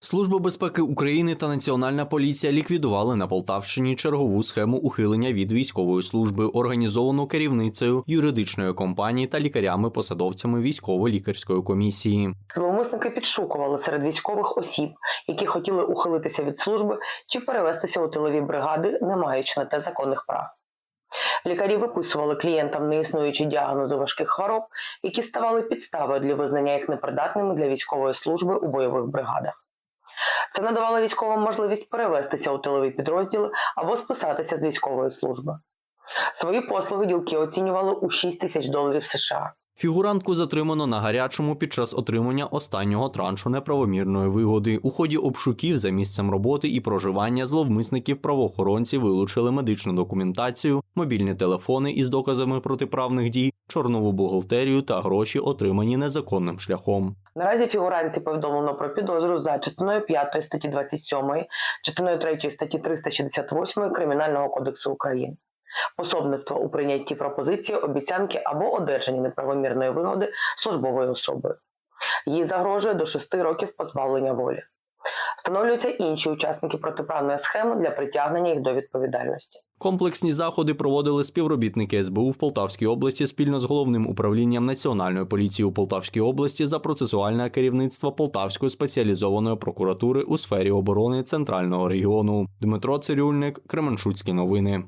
Служба безпеки України та Національна поліція ліквідували на Полтавщині чергову схему ухилення від військової служби, організовану керівницею юридичної компанії та лікарями-посадовцями військово-лікарської комісії. Зловмисники підшукували серед військових осіб, які хотіли ухилитися від служби чи перевестися у тилові бригади, не маючи на те законних прав. Лікарі виписували клієнтам неіснуючі діагнози важких хвороб, які ставали підставою для визнання їх непридатними для військової служби у бойових бригадах. Це надавало військовим можливість перевестися у тилові підрозділи або списатися з військової служби. Свої послуги ділки оцінювали у 6 тисяч доларів США. Фігурантку затримано на гарячому під час отримання останнього траншу неправомірної вигоди. У ході обшуків за місцем роботи і проживання зловмисників правоохоронці вилучили медичну документацію, мобільні телефони із доказами протиправних дій, чорнову бухгалтерію та гроші, отримані незаконним шляхом. Наразі фігуранці повідомлено про підозру за частиною 5 статті 27, частиною 3 статті 368 Кримінального кодексу України. Пособництво у прийнятті пропозиції, обіцянки або одержанні неправомірної вигоди службовою особою. Їй загрожує до 6 років позбавлення волі. Встановлюються інші учасники протиправної схеми для притягнення їх до відповідальності. Комплексні заходи проводили співробітники СБУ в Полтавській області спільно з головним управлінням Національної поліції у Полтавській області за процесуальне керівництво Полтавської спеціалізованої прокуратури у сфері оборони центрального регіону. Дмитро Цирюльник, Кременчуцькі новини.